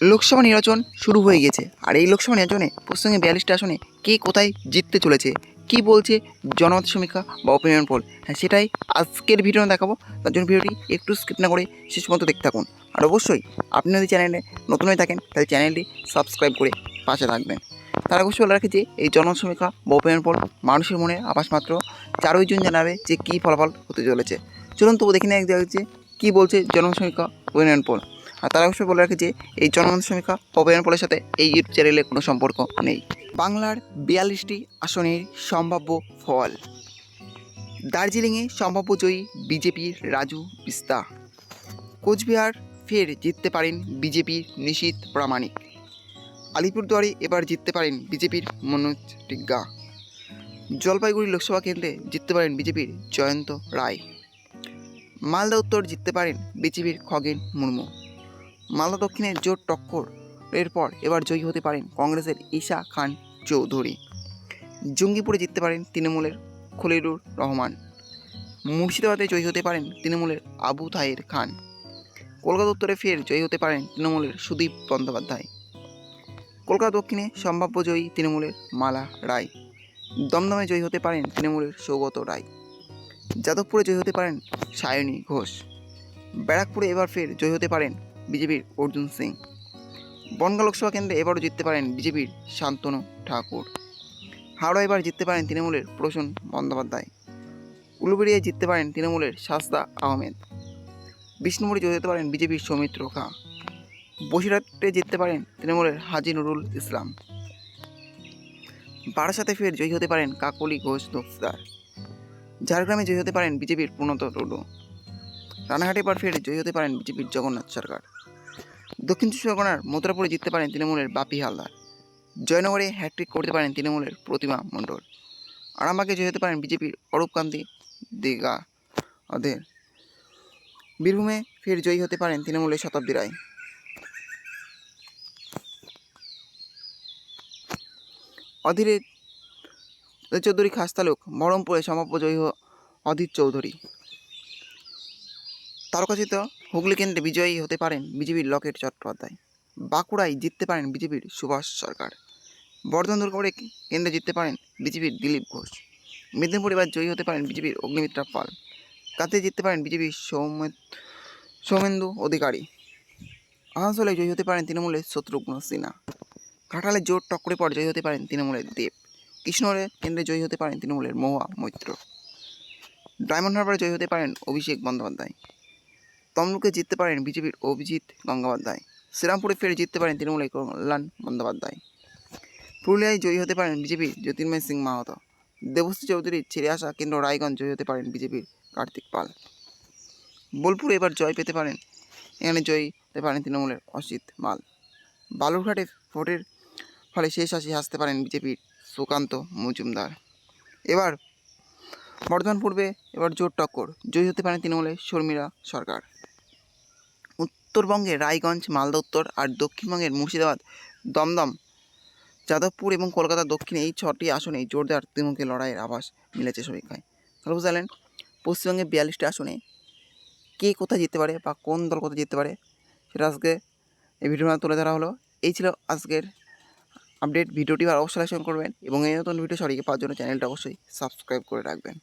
লোকসভা নির্বাচন শুরু হয়ে গেছে। আর এই লোকসভা নির্বাচনে পশ্চিমবঙ্গে বিয়াল্লিশটা আসনে কে কোথায় জিততে চলেছে, কি বলছে জনমত সমীক্ষা বা ওপিনিয়ন পোল হ্যাঁ সেটাই আজকের ভিডিও দেখাবো। তার জন্য ভিডিওটি একটু স্কিপ না করে শেষ পর্যন্ত দেখতে থাকুন। আর অবশ্যই আপনি যদি চ্যানেলে নতুন হয়ে থাকেন, তাহলে চ্যানেলটি সাবস্ক্রাইব করে পাশে থাকবেন। তার অবশ্যই বলে রাখি যে, এই জনমত সমীক্ষা বা ওপিনিয়ন পোল মানুষের মনে আবাস মাত্র। চারই জুন জানাবে যে, কী ফলাফল হতে চলেছে। চলুন তবু দেখে নেওয়া যাক যে, কী বলছে জনমত সমীক্ষা ওপিনিয়ন পোল আর তারা অবশ্যই বলে রাখে যে এই জনমত সমীক্ষা অবয়ন পোলের সাথে এই ইউটিউব চ্যানেলে কোনো সম্পর্ক নেই। বাংলার বিয়াল্লিশটি আসনের সম্ভাব্য ফল। দার্জিলিংয়ে সম্ভাব্য জয়ী বিজেপির রাজু বিস্তা। কোচবিহার ফের জিততে পারেন বিজেপির নিশীত প্রামাণিক। আলিপুরদুয়ারে এবার জিততে পারেন বিজেপির মনোজ টিগ্গা। জলপাইগুড়ি লোকসভা কেন্দ্রে জিততে পারেন বিজেপির জয়ন্ত রায়। মালদা উত্তর জিততে পারেন বিজেপির খগেন মুর্মু। মালদা দক্ষিণের জোর টক্কর এর পর এবার জয়ী হতে পারেন কংগ্রেসের ঈশা খান চৌধুরী। জঙ্গিপুরে জিততে পারেন তৃণমূলের খলিলুর রহমান। মুর্শিদাবাদে জয়ী হতে পারেন তৃণমূলের আবু তাহের খান। কলকাতা উত্তরে ফের জয়ী হতে পারেন তৃণমূলের সুদীপ বন্দ্যোপাধ্যায়। কলকাতা দক্ষিণে সম্ভাব্য জয়ী তৃণমূলের মালা রায়। দমদমে জয়ী হতে পারেন তৃণমূলের সৌগত রায়। যাদবপুরে জয়ী হতে পারেন সায়নী ঘোষ। ব্যারাকপুরে এবার ফের জয়ী হতে পারেন বিজেপির অর্জুন সিং। বনগা লোকসভা কেন্দ্রে এবারও জিততে পারেন বিজেপির শান্তনু ঠাকুর। হাওড়া এবার জিততে পারেন তৃণমূলের প্রসূন বন্দ্যোপাধ্যায়। উলুবেড়িয়ায় জিততে পারেন তৃণমূলের শাস্তা আহমেদ। বিষ্ণুপুরে জয়ী হতে পারেন বিজেপির সৌমিত্র খা। বসিরহাটে জিততে পারেন তৃণমূলের হাজি নুরুল ইসলাম। বারাসাতে ফের জয়ী হতে পারেন কাকলি ঘোষ দফদার ঝাড়গ্রামে জয়ী হতে পারেন বিজেপির প্রণত টুডু রানাঘাটে এবার ফের জয়ী হতে পারেন বিজেপির জগন্নাথ সরকার। দক্ষিণ চব্বিশ পরগনার মথুরাপুরে জিততে পারেন তৃণমূলের বাপি হালদার। জয়নগরে হ্যাট্রিক করতে পারেন তৃণমূলের প্রতিমা মণ্ডল। আরামবাগে জয়ী হতে পারেন বিজেপির অরূপকান্তি দিঘা অধের বীরভূমে ফের জয়ী হতে পারেন তৃণমূলের শতাব্দী রায়। অধীরে চৌধুরী খাস্তালুক বহরমপুরে সমাপ্য জয়ী অধীর চৌধুরী। তারকাচিত হুগলি কেন্দ্রে বিজয়ী হতে পারেন বিজেপির লকেট চট্টোপাধ্যায়। বাঁকুড়ায় জিততে পারেন বিজেপির সুভাষ সরকার। বর্ধমান দুর্গাপুরে কেন্দ্রে জিততে পারেন বিজেপির দিলীপ ঘোষ। মেদিনীপুর এবার জয়ী হতে পারেন বিজেপির অগ্নিমিত্রা পাল। কাতে জিততে পারেন বিজেপির সৌমে সৌমেন্দু অধিকারী। আসানসোলে জয়ী হতে পারেন তৃণমূলের শত্রুঘ্ন সিনহা। ঘাটালে জোর টক্করে পর জয়ী হতে পারেন তৃণমূলের দেব। কৃষ্ণরে কেন্দ্রে জয়ী হতে পারেন তৃণমূলের মহুয়া মৈত্র। ডায়মন্ড হারবারে জয়ী হতে পারেন অভিষেক বন্দ্যোপাধ্যায়। তমলুকে জিততে পারেন বিজেপির অভিজিৎ গঙ্গোপাধ্যায়। শ্রীরামপুরে ফের জিততে পারেন তৃণমূলের কল্যাণ বন্দ্যোপাধ্যায়। পুরুলিয়ায় জয়ী হতে পারেন বিজেপির জ্যোতির্ময় সিং মাহাতো। দেবশ্রী চৌধুরীর ছেড়ে আসা কেন্দ্র রায়গঞ্জ জয়ী হতে পারেন বিজেপির কার্তিক পাল। বোলপুরে এবার জয় পেতে পারেন, এখানে জয়ী হতে পারেন তৃণমূলের অসিত মাল। বালুরঘাটে ভোটের ফলে শেষ হাসি হাসতে পারেন বিজেপির সুকান্ত মজুমদার। এবার বর্ধমান পূর্বে এবার জোর টক্কর, জয়ী হতে পারেন তৃণমূলের শর্মিলা সরকার। উত্তরবঙ্গে রায়গঞ্জ, মালদা উত্তর আর দক্ষিণবঙ্গের মুর্শিদাবাদ, দমদম, যাদবপুর এবং কলকাতা দক্ষিণে এই ছটি আসনে জোরদার তৃণমূলকে লড়াইয়ের আভাস মিলেছে সমীক্ষায় তাহলে বুঝতে পারলেন পশ্চিমবঙ্গে বিয়াল্লিশটি আসনে কে কোথায় জিততে পারে বা কোন দল কোথায় জিততে পারে সেটা আজকে এই ভিডিওর তুলে ধরা হলো। এই ছিল আজকের আপডেট। ভিডিওটি আর অবশ্যই করবেন এবং এই নতুন ভিডিও সরিয়ে পাওয়ার জন্য চ্যানেলটা অবশ্যই সাবস্ক্রাইব করে রাখবেন।